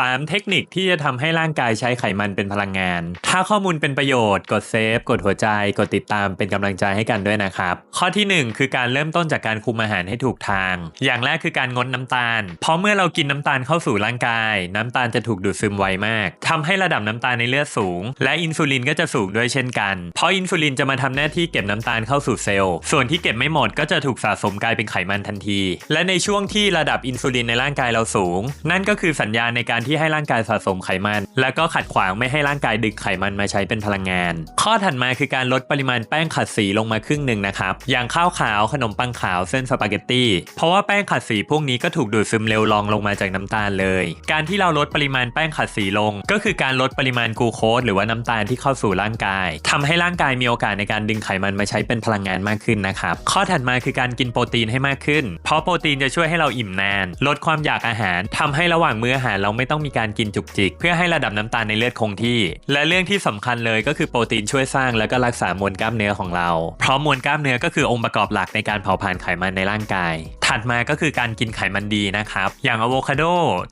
3 เทคนิคที่จะทำให้ร่างกายใช้ไขมันเป็นพลังงาน ถ้าข้อมูลเป็นประโยชน์กดเซฟกดหัวใจ กดติดตามเป็นกำลังใจให้กันด้วยนะครับ ข้อทีหนึ่1 คือการเริ่มต้นจากการคุมอาหารให้ถูกทาง อย่างแรกคือการงดน้ำตาล เพราะเมื่อเรากินน้ำตาลเข้าสู่ร่างกาย น้ำตาลจะถูกดูดซึมไวมากทำให้ระดับน้ำตาลในเลือดสูง และอินซูลินก็จะสูงด้วยเช่นกัน เพราะอินซูลินจะมาทำหน้าที่เก็บน้ำตาลเข้าสู่เซลล์ ส่วนที่เก็บไม่หมดก็จะถูกสะสมกลายเป็นไขมันทันที และในช่วงที่ระดับอินซูลินในร่างกายเราสูง นั่นก็คือสัญญาณในการที่ให้ร่างกายสะสมไขมัน แล้วก็ขัดขวางไม่ให้ร่างกายดึงไขมันมาใช้เป็นพลังงาน ข้อถัดมาคือการลดปริมาณแป้งขัดสีลงมาครึ่งหนึ่งนะครับ อย่างข้าวขาวขนมปังขาวเส้นสปาเกตตี้ เพราะว่าแป้งขัดสีพวกนี้ก็ถูกดูดซึมเร็วรองลงมาจากน้ำตาลเลย การที่เราลดปริมาณแป้งขัดสีลง ก็คือการลดปริมาณกลูโคสหรือว่าน้ำตาลที่เข้าสู่ร่างกายทำให้ร่างกายมีโอกาสในการดึงไขมันมาใช้เป็นพลังงานมากขึ้นนะครับ ข้อถัดมาคือการกินโปรตีนให้มากขึ้น เพราะโปรตีนจะช่วยให้เราอิ่มนาน ลดความอยากอาหารทำให้ระหว่างมื้ออาหารเราไม่ต้องมีการกินจุกจิก เพื่อให้ระดับน้ำตาลในเลือดคงที่ และเรื่องที่สำคัญเลยก็คือโปรตีนช่วยสร้างและก็รักษามวลกล้ามเนื้อของเรา เพราะมวลกล้ามเนื้อก็คือองค์ประกอบหลักในการเผาผลาญไขมันในร่างกาย ถัดมาก็คือการกินไขมันดีนะครับ อย่างอะโวคาโด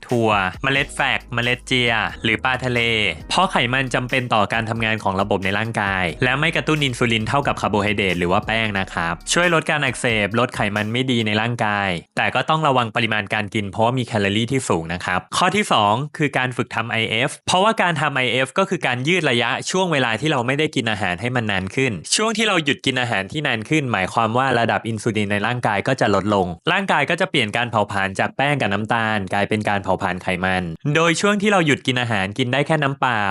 ถั่ว เมล็ดแฟก เมล็ดเจีย หรือปลาทะเล เพราะไขมันจำเป็นต่อการทำงานของระบบในร่างกาย และไม่กระตุ้นอินซูลินเท่ากับคาร์โบไฮเดรตหรือว่าแป้งนะครับ ช่วยลดการอักเสบ ลดไขมันไม่ดีในร่างกาย แต่ก็ต้องระวังปริมาณการกินเพราะามีแคลอรี่ที่สูงนะครับ ข้อที่ 2 คือการฝึกทำ IF เพราะว่าการทำ IF ก็คือการยืดระยะช่วงเวลาที่เราไม่ได้กินอาหารให้มันนานขึ้น ช่วงที่เราหยุดกินอาหารที่นานขึ้น หมายความว่าระดับอินซูลินในร่างกายก็จะลดลงร่างกายก็จะเปลี่ยนการเผาผลาญจากแป้งกับน้ำตาล กลายเป็นการเผาผลาญไขมัน โดยช่วงที่เราหยุดกินอาหารกินได้แค่น้ำเปล่า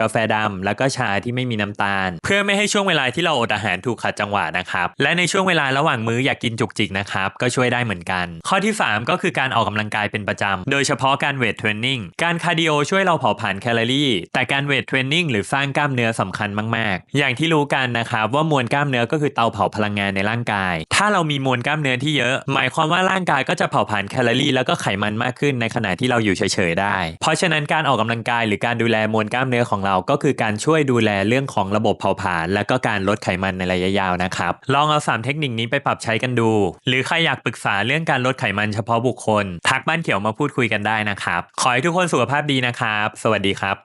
กาแฟดำแล้วก็ชาที่ไม่มีน้ำตาล เพื่อไม่ให้ช่วงเวลาที่เราอดอาหารถูกขัดจังหวะนะครับและในช่วงเวลาระหว่างมื้ออยากกินจุกจิกนะครับก็ช่วยได้เหมือนกัน ข้อที่ 3 ก็คือการออกกำลังกายเป็นประจำโดยเฉพาะการเวทเทรนนิ่งการคาร์ดิโอช่วยเราเผาผลาญแคลอรี่ แต่การเวทเทรนนิ่งหรือสร้างกล้ามเนื้อสำคัญมาก ๆ อย่างที่รู้กันนะครับว่ามวลกล้ามเนื้อก็คือเตาเผาพลังงานในร่างกาย ถ้าเรามีมวลกล้ามเนื้อที่เยอะหมายความว่าร่างกายก็จะเผาผลาญแคลอรี่แล้วก็ไขมันมากขึ้นในขณะที่เราอยู่เฉยๆได้ เพราะฉะนั้นการออกกำลังกายหรือการดูแลมวลกล้ามเนื้อของเราก็คือการช่วยดูแลเรื่องของระบบเผาผลาญและก็การลดไขมันในระยะยาวนะครับ ลองเอา 3 เทคนิคนี้ไปปรับใช้กันดู หรือใครอยากปรึกษาเรื่องการลดไขมันเฉพาะบุคคล ทักบ้านเขียวมาพูดคุยกันได้นะครับ ขอให้ทุกคนสุขภาพดีนะครับ สวัสดีครับ